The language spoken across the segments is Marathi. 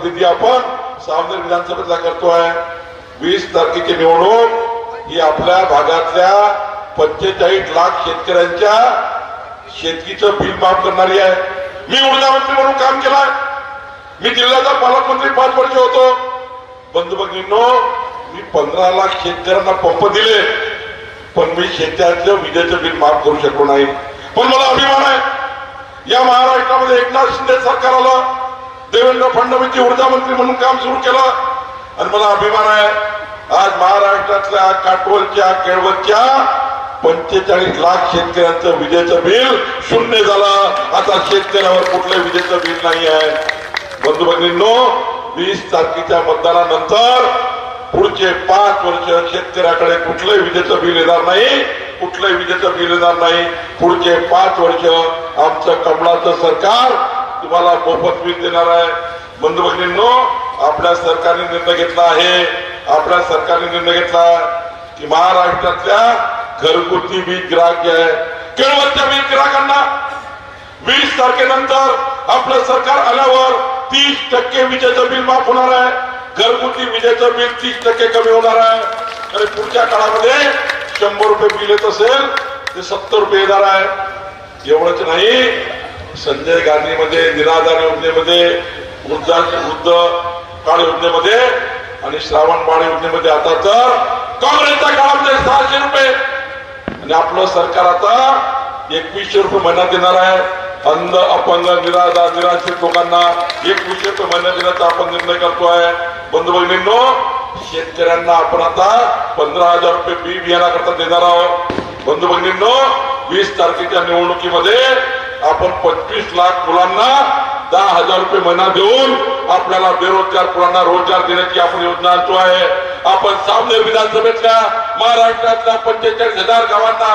प्रतिनिधी आपण सावनेर विधानसभेचा करतोय. वीस तारखेची निवडणूक ही आपल्या भागातल्या पंचेचाळीस लाख शेतकऱ्यांच्या शेतकीचं बिल माफ करणारी आहे. मी ऊर्जा मंत्री म्हणून काम केलाय. मी जिल्ह्याचा पालकमंत्री पाच वर्ष होतो. बंधू भगिनींनो मी पंधरा लाख शेतकऱ्यांना पंप दिले पण मी शेतातलं विजेचं बिल माफ करू शकलो नाही. पण मला अभिमान आहे. या महाराष्ट्रामध्ये एकनाथ शिंदे सरकार आलं. देवेंद्र फडणवीसची ऊर्जा मंत्री म्हणून काम सुरू केलं. आणि मला अभिमान आहे आज महाराष्ट्रातल्या काटोलच्या केळवलच्या पंचेचाळीस लाख शेतकऱ्यांचं विजेचं बिल शून्य झालं. आता शेतकऱ्यावर कुठलं विजेचं बिल नाही आहे. बंधू भगिनींनो वीस तारखेच्या मतदानानंतर पुढचे पाच वर्ष शेतकऱ्याकडे कुठलंही विजेचं बिल येणार नाही. कुठलंही विजेचं बिल येणार नाही. पुढचे पाच वर्ष आमचं कमळाचं सरकार तुम्हाला मोफत वीज देणार आहे. बंधू भगिनींनो आपल्या सरकारने निर्णय घेतला आहे. आपल्या सरकारने निर्णय घेतला की महाराष्ट्रातल्या घरगुती वीज ग्राहक आहे. केळवरच्या वीज ग्राहकांना वीस तारखेनंतर आपलं सरकार आल्यावर तीस टक्के विजेचं बिल माफ होणार आहे. घरगुती विजेचं बिल तीस टक्के कमी होणार आहे. आणि पुढच्या काळामध्ये शंभर रुपये बिल येत असेल ते सत्तर रुपये येणार आहे. एवढंच नाही संजय गांधीमध्ये निराधार योजनेमध्ये ऊर्जा वृद्ध काळ योजनेमध्ये आणि श्रावण बाळ योजनेमध्ये आता तर काँग्रेसच्या काळामध्ये सहाशे रुपये. आणि आपलं सरकार आता एकवीसशे रुपये महिना देणार आहे. अंध अपंग निराधार निराश्रित लोकांना एकवीसशे रुपये महिना देण्याचा आपण निर्णय करतोय बंधू भगिनींनो शेतकऱ्यांना आपण आता पंधरा हजार रुपये बी बियाणाकरता देणार आहोत. बंधू भगिनींनो वीस तारखेच्या निवडणुकीमध्ये आपण पंचवीस लाख मुलांना दहा हजार रुपये महिना देऊन आपल्याला बेरोजगार मुलांना रोजगार देण्याची आपण योजना आणतो आहे. आपण सावनेर विधानसभेतल्या महाराष्ट्रातल्या पंचेचाळीस हजार गावांना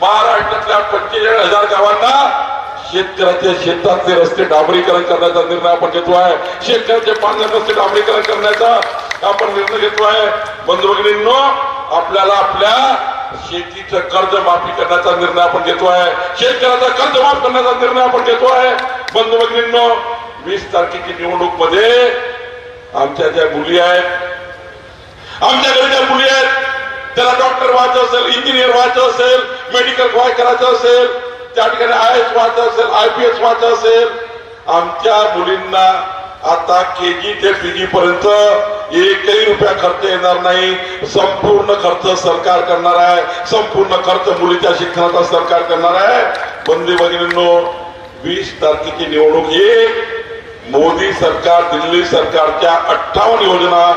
महाराष्ट्रातल्या पंचेचाळीस हजार गावांना शेतकऱ्याच्या शेतातले रस्ते डांबरीकरण करण्याचा निर्णय आपण घेतो आहे. शेतकऱ्याचे पाण्याचे रस्ते डांबरीकरण करण्याचा आपण निर्णय घेतो आहे. बंधू भगिनींनो आपल्याला आपल्या शेतीचं कर्ज माफी करण्याचा निर्णय आपण घेतो आहे. शेतकऱ्याचा कर्ज माफ करण्याचा निर्णय आपण घेतो आहे. बंधू भगिनींनो वीस तारखेची निवडणूकमध्ये आमच्या ज्या मुली आहेत आमच्याकडे ज्या मुली आहेत त्याला डॉक्टर व्हायचं असेल इंजिनियर व्हायचं असेल मेडिकल व्हाय करायचं असेल त्या ठिकाणी आय एस व्हायचं असेल आय पी एस व्हायचं असेल आमच्या मुलींना आता के जी ते पीजी पर्यंत एकही रुपया खर्च येणार नाही. संपूर्ण खर्च सरकार करणार आहे. संपूर्ण खर्च मुलीच्या शिक्षणाचा सरकार करणार आहे. बंदी भगिनींनो वीस तारखेची निवडणूक एक मोदी सरकार दिल्ली सरकारच्या अठ्ठावन्न योजना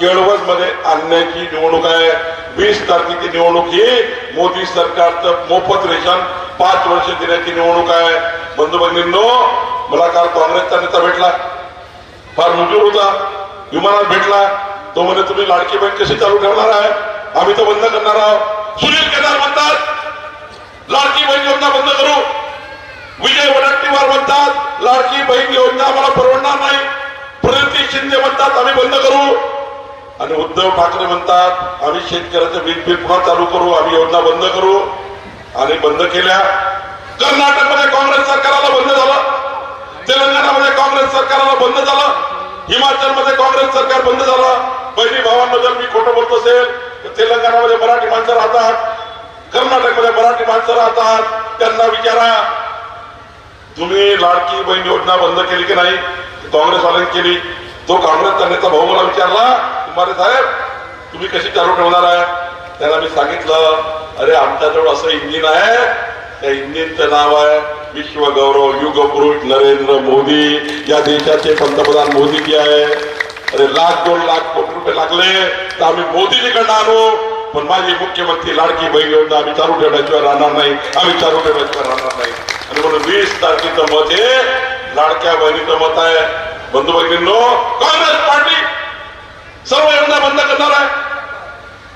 केळवजमध्ये आणण्याची निवडणूक आहे. वीस तारखेची निवडणूक ही मोदी सरकारचं मोफत रेशन पाच वर्ष देण्याची निवडणूक आहे. बंधू भगिनींनो मला काल काँग्रेसचा नेता भेटला. फार मुजूर होता. विमानात भेटला. तो म्हणे तुम्ही लाडकी बँक कशी चालू ठेवणार आहे? आम्ही तो बंद करणार आहोत. सुनील केदार म्हणतात लाडकी बहीण योजना बंद करू. विजय वडट्टीवार म्हणतात लाडकी बहीण योजना आम्हाला परवडणार नाही. प्रणिती शिंदे म्हणतात आम्ही बंद करू. आणि उद्धव ठाकरे म्हणतात आम्ही शेतकऱ्याचं वीज बिल पुन्हा चालू करू आम्ही योजना बंद करू. आणि बंद केल्या. कर्नाटकमध्ये काँग्रेस सरकारला बंद झालं. तेलंगणामध्ये काँग्रेस सरकारला बंद झालं. हिमाचलमध्ये काँग्रेस सरकार बंद झालं. बहिणी भावांना जर मी खोटं बोलत असेल तर तेलंगणामध्ये मराठी माणसं राहतात कर्नाटकमध्ये मराठी माणसं राहतात. त्यांना विचारा तुम्ही लाडकी बहीण योजना बंद केली की नाही? काँग्रेसवाल्यांनी केली? तो काँग्रेसचा नेता भाऊ मला विचारला कुमारे साहेब तुम्ही कशी चालू ठेवणार आहे? त्याला मी सांगितलं अरे आमच्याजवळ असं इंजिन आहे त्या इंजिनचं नाव आहे विश्व गौरव युगपुरुष नरेंद्र मोदी या देशाचे पंतप्रधान मोदीजी आहे. अरे लाख दोन लाख कोटी रुपये लागले तर आम्ही मोदीजीकडनं आणू पण माझी मुख्यमंत्री लाडकी बहीण योजना आम्ही चालू ठेवण्याशिवाय राहणार नाही. आम्ही चालू ठेवण्याशिवाय राहणार नाही. आणि म्हणून वीस तारखेचं मत हे लाडक्या बहिणीचं मत आहे. बंधू भगिनींनो काँग्रेस पार्टी सर्व योजना बंद करणार आहे.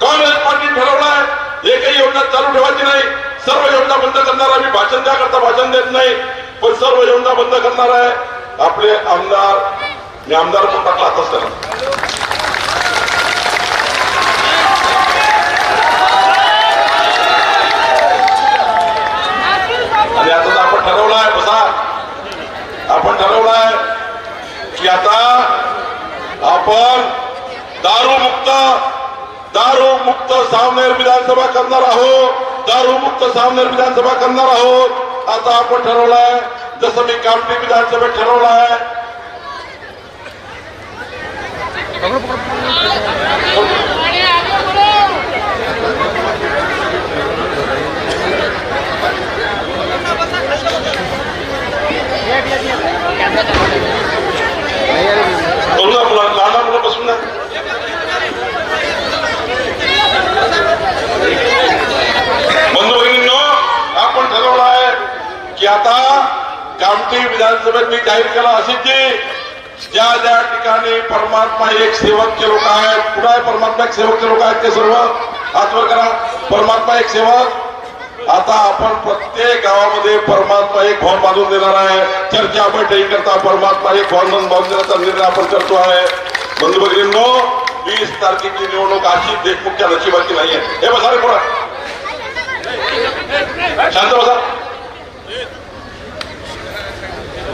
काँग्रेस पार्टी ठरवणार आहे. एकही योजना चालू ठेवायची नाही. सर्व योजना बंद करणार आहे. मी भाषण द्या करता भाषण देत नाही पण सर्व योजना बंद करणार आहे. आपले आमदार मी आमदार पण टाकला आताच त्याला. आणि आता तर आपण ठरवलं आहे बसा. आपण ठरवलं आहे की आता आपण दारू मुक्त दारू मुक्त सावनेर विधानसभा करणार आहोत. दारू मुक्त विधानसभा करणार आहोत. आता आपण ठरवलंय जसं मी कामठी विधानसभेत ठरवलं आहे बोलू ना मुलं लहान मुलं बसून ना बंधू भगिनींनो आपण ठरवलं आहे की आता कामठी विधानसभेत मी जाहीर केला असे की ज्या ज्या ठिकाणी परमात्मा एक सेवकचे लोक आहेत पुढे परमात्मा एक सेवकचे लोक आहेत ते सर्व हातवर करा. परमात्मा एक सेवक. आता आपण प्रत्येक गावामध्ये परमात्मा एक भवन बांधून देणार आहे. चर्चा बैठकी करता परमात्मा एक भवन बांधून देण्याचा निर्णय आपण करतो आहे. बंधू भगिनींनो वीस तारखेची निवडणूक अशी देशमुखच्या नशिबाची नाहीये. हे बसा रे पुढे. शांत बसा.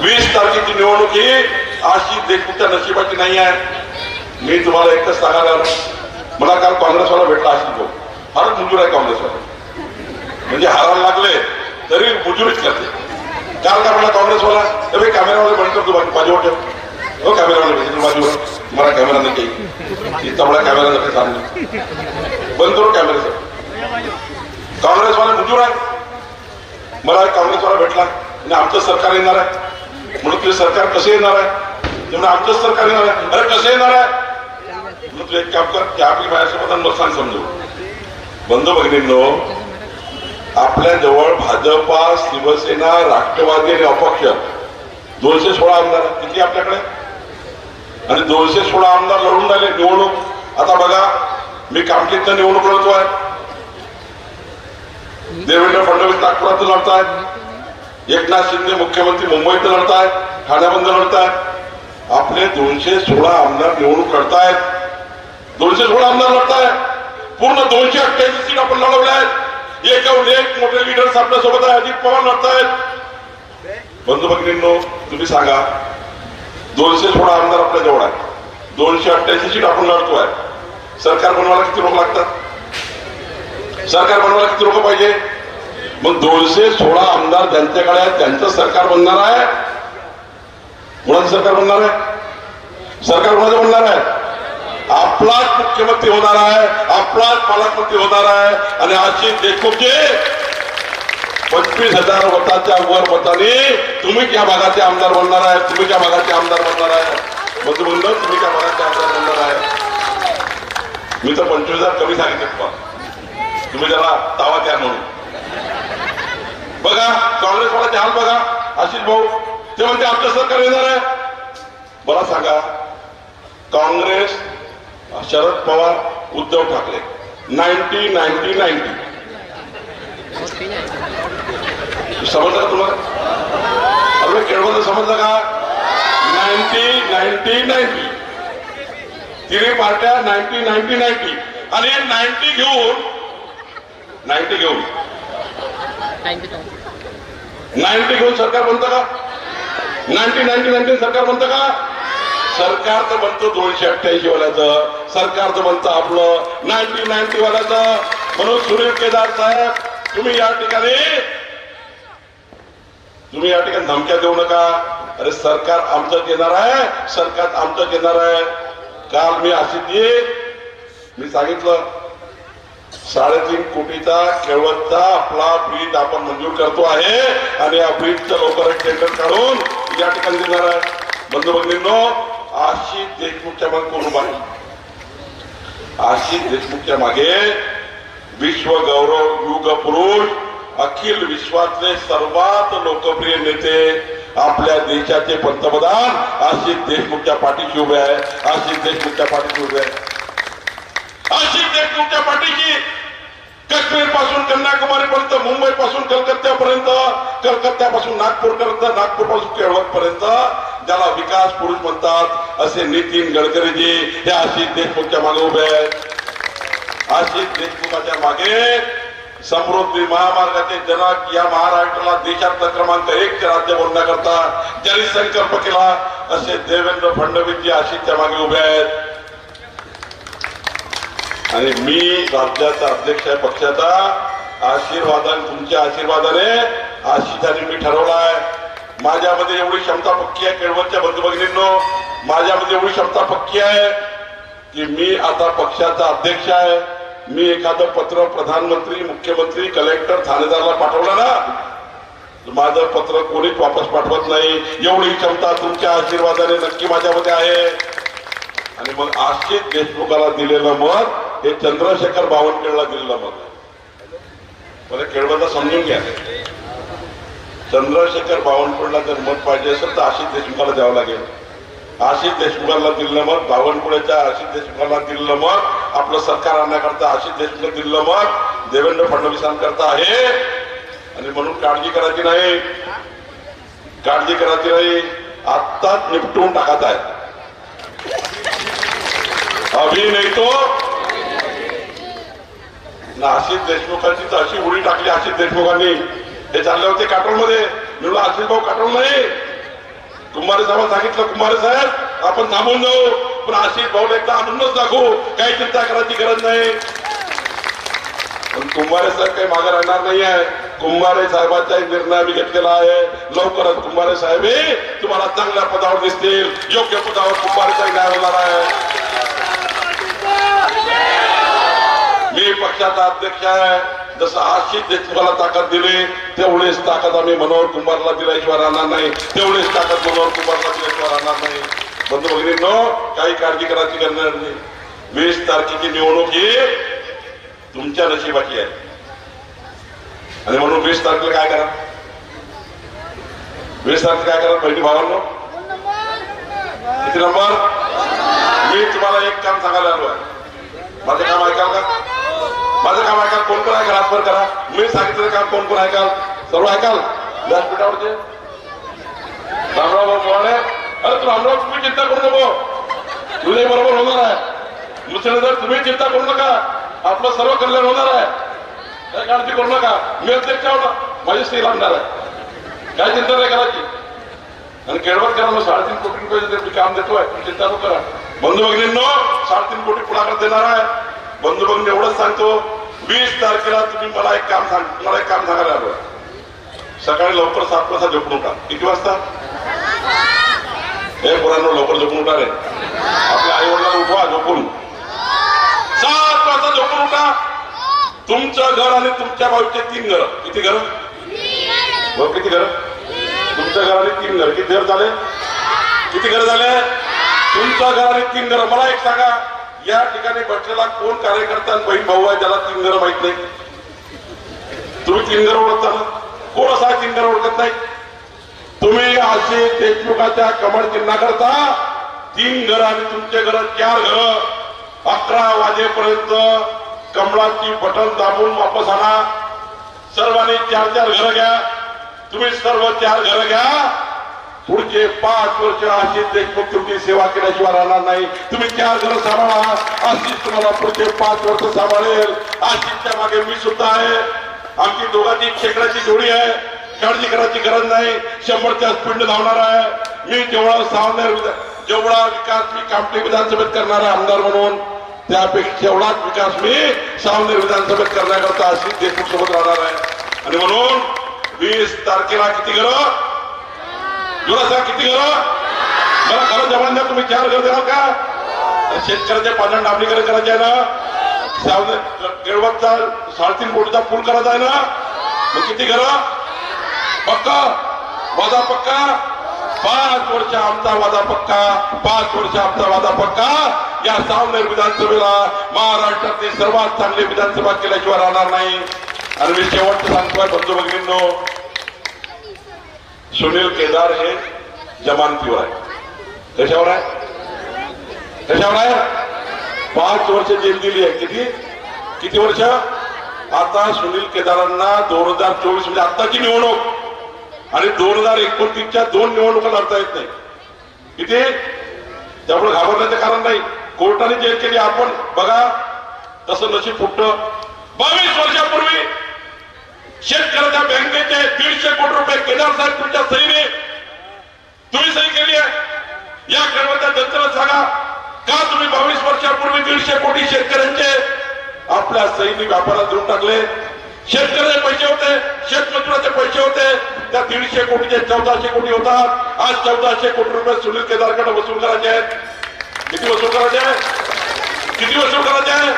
वीस तारखेची निवडणूक ही अशी देशमुखच्या नशिबाची नाही आहे. मी तुम्हाला एकच सांगायला मला काल काँग्रेसवाला भेटला अशी तो. फारच मंजूर आहे काँग्रेसवाला. म्हणजे हारायला लागले तरी मुजुरीच करते. काल का म्हणला काँग्रेसवाला? तर मी कॅमेरावाले बंद करतो बाकी माझ्यावर ठेव. हो कॅमेरावाले माझी माझ्यावर. मला कॅमेरा नाही काही. तेवढा कॅमेरा नका सांगू बंद करू कॅमेरा काँग्रेसवाला मंजूर आहे. मला काँग्रेसवाला भेटला. आणि आमचं सरकार येणार आहे. म्हणून तुझे सरकार कसं येणार आहे? तेवढं आमचंच सरकार येणार आहे अरे कसं येणार आहे? म्हणून तू एक काम कर की आपली माझ्यासोबत आणि मग सांग समजू बंधू भगिनींनो आपल्या जवळ भाजपा शिवसेना राष्ट्रवादी आणि अपक्ष दोनशे सोळा आमदार किती आपल्याकडे? आणि दोनशे सोळा आमदार लढून राहिले निवडणूक. आता बघा मी कामकीतनं निवडणूक लढतोय देवेंद्र फडणवीस नागपुरातून लढत आहेत एकनाथ शिंदे मुख्यमंत्री मुंबईत लढतायत ठाण्यामध्ये लढतायत. आपले दोनशे सोळा आमदार निवडणूक लढतायत. दोनशे सोळा आमदार लढतायत. पूर्ण दोनशे अठ्ठ्याऐंशी सीट आपण लढवल्या आहेत. एकाहून एक मोठे लिडर्स आपल्यासोबत आहे. अजित पवार लढतायत. बंधू भगिनींनो तुम्ही सांगा दोनशे सोळा आमदार आपल्या जवळ आहे दोनशे अठ्ठ्याऐंशी सीट आपण लढतोय. सरकार बनवायला किती लोक लागतात? सरकार बनवायला किती लोक पाहिजे? मग दोनशे सोळा आमदार ज्यांच्याकडे आहेत त्यांचं सरकार बनणार आहे? कोणाचं सरकार बनणार आहे? सरकार कोणाचं बनणार आहे? आपलाच मुख्यमंत्री होणार आहे आपलाच पालकमंत्री होणार आहे आणि अशी देशमुखचे पंचवीस हजार मताच्या वर मताने तुम्ही त्या भागाचे आमदार बनणार आहे तुम्ही त्या भागाचे आमदार बनणार आहे. बंधू म्हणलं तुम्ही त्या भागाचे आमदार बनणार आहे. मी तर पंचवीस हजार कमी सांगितले तुम्ही त्याला तावा द्या म्हणून. बघा काँग्रेसवाल्याचे हाल बघा. आशिष भाऊ ते म्हणते आमचं सरकार येणार आहे. मला सांगा Congress Sharad Pawar Uddhav Thackeray ninety ninety ninety. समजलं का तुम्हाला? अरे केळवण समजलं का? Ninety ninety ninety. तिन्ही पार्ट्या नाईन्टी नाईन्टी नाईन्टी. आणि नाईन्टी घेऊन नाईन्टी घेऊन नाईन्टी घेऊन सरकार बनतं का? नाईन्टी नाईन्टी नाईन्टी सरकार बनतं का? सरकारचं बनतं दोनशे अठ्ठ्याऐंशी वाल्याचं. सरकारचं बनतं आपलं. नाईन्टी नाईन्टी वाल्याचं. म्हणून सुनील केदार साहेब तुम्ही या ठिकाणी तुम्ही या ठिकाणी धमक्या देऊ नका. अरे सरकार आमचं घेणार आहे. सरकार आमचं घेणार आहे. काल मी अशी मी सांगितलं साडेतीन कोटीचा केळवतचा आपला ब्रीज आपण मंजूर करतो आहे. आणि या ब्रीजचं लवकरच टेंडर काढून या ठिकाणी देणार आहे. बंधू भगिनींनो आशिष देशमुखच्या मागे कोण उभा आहे? आशिष देशमुखच्या मागे विश्व गौरव युग पुरुष अखिल विश्वातले सर्वात लोकप्रिय नेते आपल्या देशाचे पंतप्रधान आशिष देशमुखच्या पाठीशी उभे आहे. आशिष देशमुखच्या पाठीशी उभे आहे. आशिष तुमच्या पाठीशी काश्मीरपासून कन्याकुमारी पर्यंत मुंबई पासून कलकत्त्यापर्यंत कलकत्त्यापासून नागपूर पर्यंत नागपूरपासून केळवत पर्यंत ज्याला विकास पुरुष म्हणतात असे नितीन गडकरीजी हे आशिष देशमुखच्या मागे उभे आहेत. आशिष देशमुखाच्या मागे समृद्धी महामार्गाचे जनक या महाराष्ट्राला देशातला क्रमांक एक चे राज्य बोलण्याकरता ज्यांनी संकल्प केला असे देवेंद्र फडणवीसजी आशिषच्या मागे उभे आहेत. आणि मी राज्याचा अध्यक्ष आहे पक्षाचा. आशीर्वादाने तुमच्या आशीर्वादाने आशिषाने मी ठरवलाय माझ्यामध्ये एवढी क्षमता पक्की आहे केळवरच्या बंधुभगिनींनो माझ्यामध्ये एवढी क्षमता पक्की आहे की मी आता पक्षाचा अध्यक्ष आहे. मी एखादं पत्र प्रधानमंत्री मुख्यमंत्री कलेक्टर ठाणेदारला पाठवलं ना माझं पत्र कोणीच वापस पाठवत नाही. एवढी क्षमता तुमच्या आशीर्वादाने नक्की माझ्यामध्ये आहे. आणि मग आशिष देशमुखाला दिलेलं मत हे चंद्रशेखर बावनकुळेला दिलेला मत. आहे. मला समजून घ्या. चंद्रशेखर बावनकुळेला जर मत पाहिजे असेल तर आशिष देशमुखाला द्यावं लागेल. आशिष देशमुखाला दिलेलं मत बावनकुळेच्या आशिष देशमुखाला दिलेलं मत आपलं सरकार आणण्याकरता आशिष देशमुख दिलेलं मत देवेंद्र फडणवीसांकरता आहे. आणि म्हणून काळजी करायची नाही. काळजी करायची नाही. आत्ताच निपटून टाकत आहे. अभि नाही तो आशिष देशमुखांची तर अशी उडी टाकली आशिष देशमुखांनी. हे चालले होते काटोलमध्ये. मी म्हणलं आशिष भाऊ काटोल नाही कुंभारे साहेब सांगितलं कुंभारे साहेब आपण थांबून जाऊ. पण आशिष भाऊ एकदा आणूनच दाखवू. काही चिंता करायची गरज नाही. पण कुंभारे साहेब काही मागे राहणार नाही आहे. कुंभारे साहेबांचा एक निर्णय मी घेतलेला आहे. लवकरच कुंभारे साहेब हे तुम्हाला चांगल्या पदावर दिसतील. योग्य पदावर कुंभारे साहेब न्याय होणार आहे मी पक्षाचा अध्यक्ष आहे. जसं आशिष देशमुखाला ताकद दिली तेवढीच ताकद आम्ही मनोहर कुंभारला दिल्याशिवाय राहणार नाही तेवढीच ताकद मनोहर कुंभारला दिल्याशिवाय राहणार नाही बंधू भगिनींनो काही काळजी करायची गरज नाही. वीस तारखेची निवडणूक ही तुमच्या नशिबाची आहे. आणि म्हणून वीस तारखेला काय करा? वीस तारखेला काय करा बहिणी भावांनो? किती नंबर? मी तुम्हाला एक काम सांगायला आलो आहे. माझं काम ऐकाल का माझं काम ऐकाल कोण कोण ऐकाल आजवर करा. मी सांगितलं काम कोण कोण ऐकाल सर्व ऐकाल? व्यासपीठावरचे रामराव भाऊ अरे तू रामराव तुम्ही चिंता करू नको. तुझे बरोबर होणार आहे. मुसळधार तुम्ही चिंता करू नका. आपलं सर्व कल्याण होणार आहे. काय काळजी करू नका. मी अध्यक्ष माझी स्त्री लागणार आहे. काय चिंता नाही करायची. आणि केळवरकरांना साडेतीन कोटी रुपये काम देतोय तुम्ही चिंता नको करा. बंधू भगिनींनो साडेतीन कोटी पुढाकार देणार आहे. बंधू भगिनी एवढंच सांगतो. वीस तारखेला तुम्ही मला एक काम सांग मला एक काम सांगायला हवं सकाळी लवकर सात वाजता झोपून उठा. किती वाजता? हे पोरांनो लवकर झोपून उठा रे. आपल्या आई वडिलांना उठवा झोपून. सात वाजता झोपून उठा. तुमचं घर आणि तुमच्या बाजूचे तीन घर. किती घर? बघ किती घर? तुमच्या घराने तीन घर. किती घर झाले? किती घर झाले? तुमचं घर आणि तीन घर. मला एक सांगा. या ठिकाणी बसलेला कोण कार्यकर्ता बहीण भाऊ आहे ज्याला तीन माहीत नाही तुम्ही तीन ओळखता कोण असा तीन ओळखत नाही? तुम्ही असे देशमुखाच्या कमळ चिन्हा करता तीन घर आणि तुमचे घर चार घर. अकरा वाजेपर्यंत कमळाची बटन दाबून वापस आणा. सर्वांनी चार चार घर घ्या. तुम्ही सर्व चार घर घ्या. पुढचे पाच वर्ष अशीच देशमुख तुमची सेवा केल्याशिवाय राहणार नाही. तुम्ही चार घर सांभाळा अशीच तुम्हाला पुढचे पाच वर्ष सांभाळेल. आशिषच्या मागे मी सुद्धा आहे. आमची दोघांची खेकड्याची जोडी आहे. काळजी करायची गरज नाही. शंभरच्या स्पीड धावणार आहे. मी जेवढा सावनेर जेवढा विकास मी कामठी विधानसभेत करणार आहे आमदार म्हणून त्यापेक्षा एवढाच विकास मी सावनेर विधानसभेत करण्याकरता अशीच देशमुख सोबत राहणार आहे. आणि म्हणून वीस तारखेला किती गरज तुला सांग किती घर मला खरं जवान द्या. तुम्ही चार घर द्याल का? शेतकऱ्याच्या पाण्यात डांबरीकरण करायचे आहे ना? सावनेर केळवतचा साडेतीन कोटीचा पूल करायचा आहे ना? मग किती घर पक्का? वादा पक्का? पाच वर्ष आमचा वादा पक्का. पाच वर्ष आमचा वादा पक्का. या सावनेर विधानसभेला महाराष्ट्रातली सर्वात चांगली विधानसभा केल्याशिवाय राहणार नाही. आणि मी शेवटचं सांगतोय बंधू भगिनींनो सुनील केदार हे जमानतीवर आहे. त्याच्यावर आहे? त्याच्यावर आहे? पाच वर्ष जेल दिली आहे. किती? किती वर्ष? आता सुनील केदारांना दोन हजार चोवीस म्हणजे आताची निवडणूक. आणि दोन हजार एकोणतीसच्या दोन निवडणुका लढता येत नाही. किती? त्यामुळे घाबरण्याचं कारण नाही. कोर्टाने जेल केली आपण. बघा तसं नशीब फुटतं बावीस वर्षापूर्वी शेतकऱ्याच्या बँकेचे दीडशे कोटी रुपये केदार साहेब तुमच्या सहीने तुम्ही सही केली आहे. या कडवत्या जनतेला सांगा का तुम्ही बावीस वर्षापूर्वी दीडशे कोटी शेतकऱ्यांचे आपल्या सैनिक व्यापारात देऊन टाकले? शेतकऱ्याचे पैसे होते शेतमजुराचे पैसे होते. त्या दीडशे कोटीचे चौदाशे कोटी होतात. आज चौदाशे कोटी रुपये सुनील केदारकडे वसूल करायचे आहेत. किती वसूल करायचे आहे किती वसूल करायचे आहे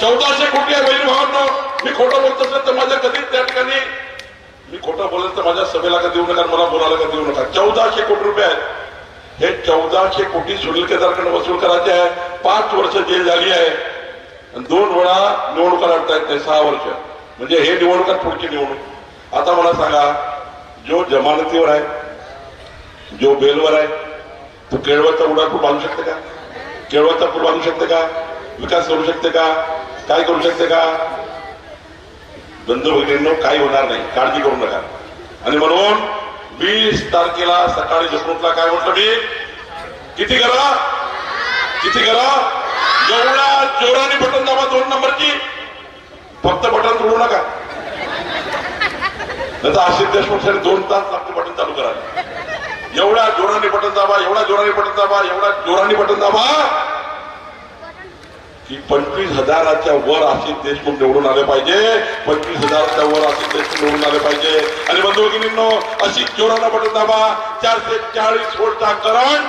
चौदाशे कोटी आहे बहिणी भावांना. मी खोटं बोलत असेल तर माझ्या कधीच त्या ठिकाणी मी खोटं बोलेल तर माझ्या सभेला का देऊ नका मला बोलायला का देऊ नका? चौदाशे कोटी रुपये आहेत. हे चौदाशे कोटी सुनील केदारकडे वसूल करायचे आहे. पाच वर्ष जेल झाली आहे. आणि दोन वेळा निवडणुका लढतायत ते सहा वर्ष. म्हणजे हे निवडणुकात पुढची निवडणूक. आता मला सांगा जो जमानतीवर आहे जो बेलवर आहे तो केळवरचा उडापूर बांधू शकते का? केळवरचा पूर बांधू शकते का? विकास करू शकते का? काय करू शकते का? बंधू भगिनींनो काही होणार नाही. काळजी करू नका. आणि म्हणून वीस तारखेला सकाळी झोपणूकला काय म्हटलं मी? किती करा? किती करा? जेवढ्या जोराने बटन दाबा दोन नंबरची. फक्त बटन सोडू नका. नाही तर आशिष देशमुख दोन तास लागते बटन चालू करायला एवढ्या जोराने बटन दाबा एवढ्या जोराने बटन दाबा एवढ्या जोराने बटन दाबा. की पंचवीस हजाराच्या वर आशिष देशमुख निवडून आले पाहिजे. पंचवीस हजाराच्या वर आशिष देशमुख निवडून आले पाहिजे. आणि बंधू भगिनींनो अशी जोराला बटन दाबा. चारशे चाळीस वोल्टचा करंट.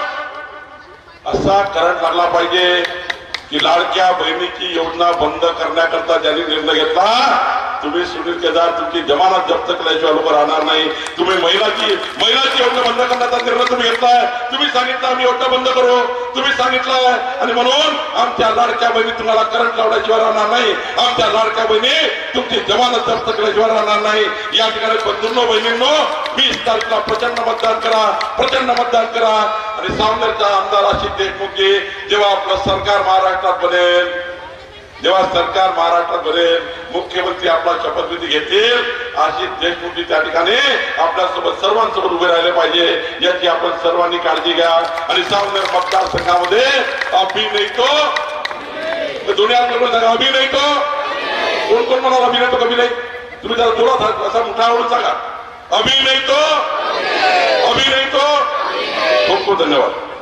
असा करंट लागला पाहिजे की लाडक्या बहिणीची योजना बंद करण्याकरता ज्यांनी निर्णय घेतला तुम्ही सुनील केदार तुमची जमानत जप्त केल्याशिवाय लोक राहणार नाही. तुम्ही महिलाची महिलाची योजना बंद करण्याचा निर्णय तुम्ही घेतलाय. तुम्ही सांगितलं आम्ही योजना बंद करू. तुम्ही सांगितलंय. आणि म्हणून आमच्या लाडक्या बहिणी तुम्हाला करंट लावल्याशिवाय राहणार नाही. आमच्या लाडक्या बहिणी तुमची जमानत जप्त केल्याशिवाय राहणार नाही. या ठिकाणी बंधूंनो बहिणींनो वीस तारखेला प्रचंड मतदान करा. प्रचंड मतदान करा. आणि सावनेरचा आमदार अशी देशमुखजी जेव्हा आपलं सरकार महाराष्ट्रात बनेल जेव्हा सरकार महाराष्ट्रात बनेल मुख्यमंत्री आपला शपथविधी घेतील अशी देशमुखी त्या ठिकाणी आपल्यासोबत सर्वांसोबत उभे राहिले पाहिजे याची आपण सर्वांनी काळजी घ्या. आणि सावनेर मतदारसंघामध्ये अभि नाही तो. दोन्ही हात सांगा अभि नाही तो. कोण कोण म्हणाल अभि नाही तो कमी नाही तुम्ही जरा जोरात असा मोठा आवडून सांगा. अभिनय नाही तो. अभि नाही तो. खूप खूप धन्यवाद.